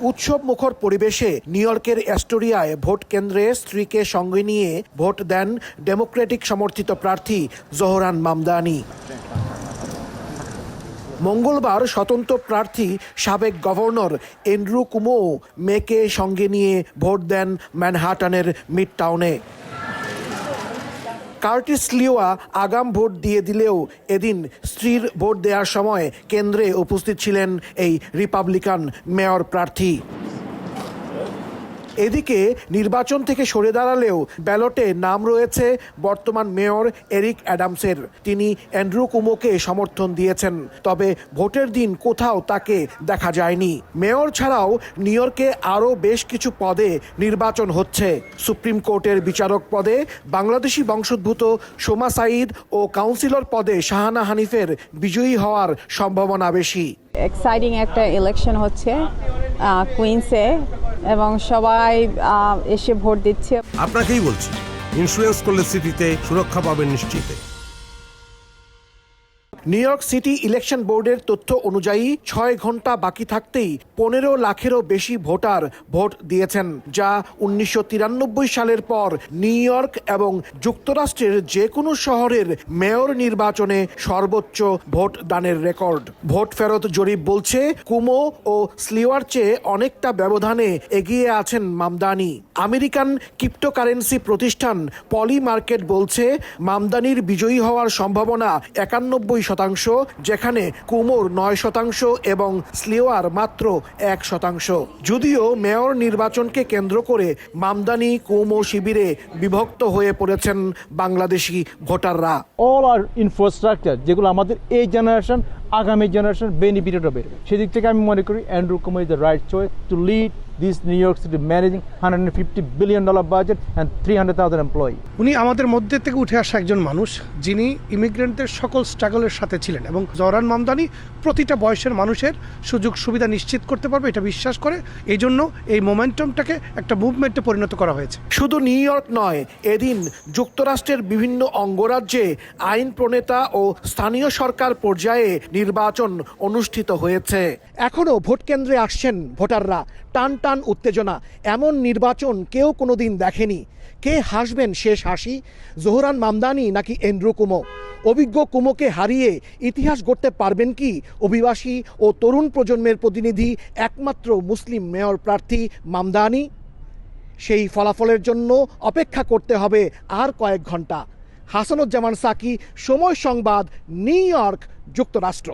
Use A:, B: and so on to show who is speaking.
A: উৎসব মুখর পরিবেশে নিউ ইয়র্কের অ্যাস্টোরিয়ায় ভোট কেন্দ্রে স্ত্রীকে সঙ্গে নিয়ে ভোট দেন ডেমোক্রেটিক সমর্থিত প্রার্থী জহরান মামদানি। মঙ্গলবার স্বতন্ত্র প্রার্থী সাবেক গভর্নর এন্ড্রু কুমো মেকে সঙ্গে নিয়ে ভোট দেন ম্যানহাটানের মিড টাউনে কার্টিস লিওয়া আগাম ভোট দিয়ে দিলেও এদিন স্ত্রীর ভোট দেওয়ার সময় কেন্দ্রে উপস্থিত ছিলেন এই রিপাবলিকান মেয়র প্রার্থী। এদিকে নির্বাচন থেকে সরে দাঁড়ালেও ব্যালটে নাম রয়েছে বর্তমান মেয়র এরিক অ্যাডামসের। তিনি অ্যান্ড্রু কুমোকে সমর্থন দিয়েছেন, তবে ভোটের দিন কোথাও তাকে দেখা যায়নি। মেয়র ছাড়াও নিউ ইয়র্কে আরও বেশ কিছু পদে নির্বাচন হচ্ছে। সুপ্রিম কোর্টের বিচারক পদে বাংলাদেশি বংশোদ্ভূত সোমা সাঈদ ও কাউন্সিলর পদে শাহানা হানিফের বিজয়ী হওয়ার সম্ভাবনা বেশি।
B: এক্সাইটিং একটা ইলেকশন হচ্ছে কুইন্সে এবং সবাই এসে ভোট দিচ্ছে।
C: আপনাকেই বলছি ইন্স্যুরেন্স করলে সিটিতে সুরক্ষা পাবেন নিশ্চিতে।
A: নিউ ইয়র্ক সিটি ইলেকশন বোর্ডের তথ্য অনুযায়ী ছয় ঘণ্টা বাকি থাকতেই পনেরো লাখেরও বেশি ভোটার ভোট দিয়েছেন, যা উনিশশো তিরানব্বই সালের পর নিউ ইয়র্ক এবং যুক্তরাষ্ট্রের যে কোনো শহরের মেয়র নির্বাচনে সর্বোচ্চ ভোট দানের রেকর্ড। ভোট ফেরত জরিপ বলছে, কুমো ও স্লিওয়ার চেয়ে অনেকটা ব্যবধানে এগিয়ে আছেন মামদানি। আমেরিকান ক্রিপ্টোকারেন্সি প্রতিষ্ঠান পলি মার্কেট বলছে, মামদানির বিজয়ী হওয়ার সম্ভাবনা একানব্বই শতাংশ, যেখানে কুমোর নয় শতাংশ এবং স্লিওয়ার মাত্র এক শতাংশ। যদিও মেয়র নির্বাচনকে কেন্দ্র করে মামদানি কুমো শিবিরে বিভক্ত হয়ে পড়েছেন বাংলাদেশি ভোটাররা।
D: অল আর ইনফ্রাস্ট্রাকচার যেগুলো আমাদের এই জেনারেশন আগামী জেনারেশন বেনিফিটেড হবে। সেদিক থেকে আমি মনে করি Andrew Cuomo is the right choice to lead this New York city managing hundred fifty billion dollar budget and three hundred thousand employee
E: উনি আমাদের মধ্যে থেকে উঠে আসা একজন মানুষ যিনি ইমিগ্রেন্টদের সকল স্ট্রাগলের সাথে ছিলেন এবং জহরান মামদানি প্রতিটা বয়সের মানুষের সুযোগ সুবিধা নিশ্চিত করতে পারবে এটা বিশ্বাস করে। এই জন্য এই মোমেন্টামটাকে একটা মুভমেন্টে পরিণত করা হয়েছে।
A: শুধু নিউ ইয়র্ক নয় এদিন যুক্তরাষ্ট্রের বিভিন্ন অঙ্গরাজ্যে আইন প্রণেতা ও স্থানীয় সরকার পর্যায়ে নির্বাচন অনুষ্ঠিত হয়েছে। এখনও ভোট কেন্দ্রে আসছেন ভোটাররা। টান টান উত্তেজনা। এমন নির্বাচন কেউ কোনোদিন দেখেনি। কে হাসবেন শেষ হাসি? জোহরান মামদানি নাকি এন্ড্রু কুমো? অভিজ্ঞ কুমোকে হারিয়ে ইতিহাস গড়তে পারবেন কি অভিবাসী ও তরুণ প্রজন্মের প্রতিনিধি একমাত্র মুসলিম মেয়র প্রার্থী মামদানি? সেই ফলাফলের জন্য অপেক্ষা করতে হবে আর কয়েক ঘণ্টা। হাসানুজ্জামান সাকি, সময় সংবাদ, নিউ ইয়র্ক, যুক্তরাষ্ট্র।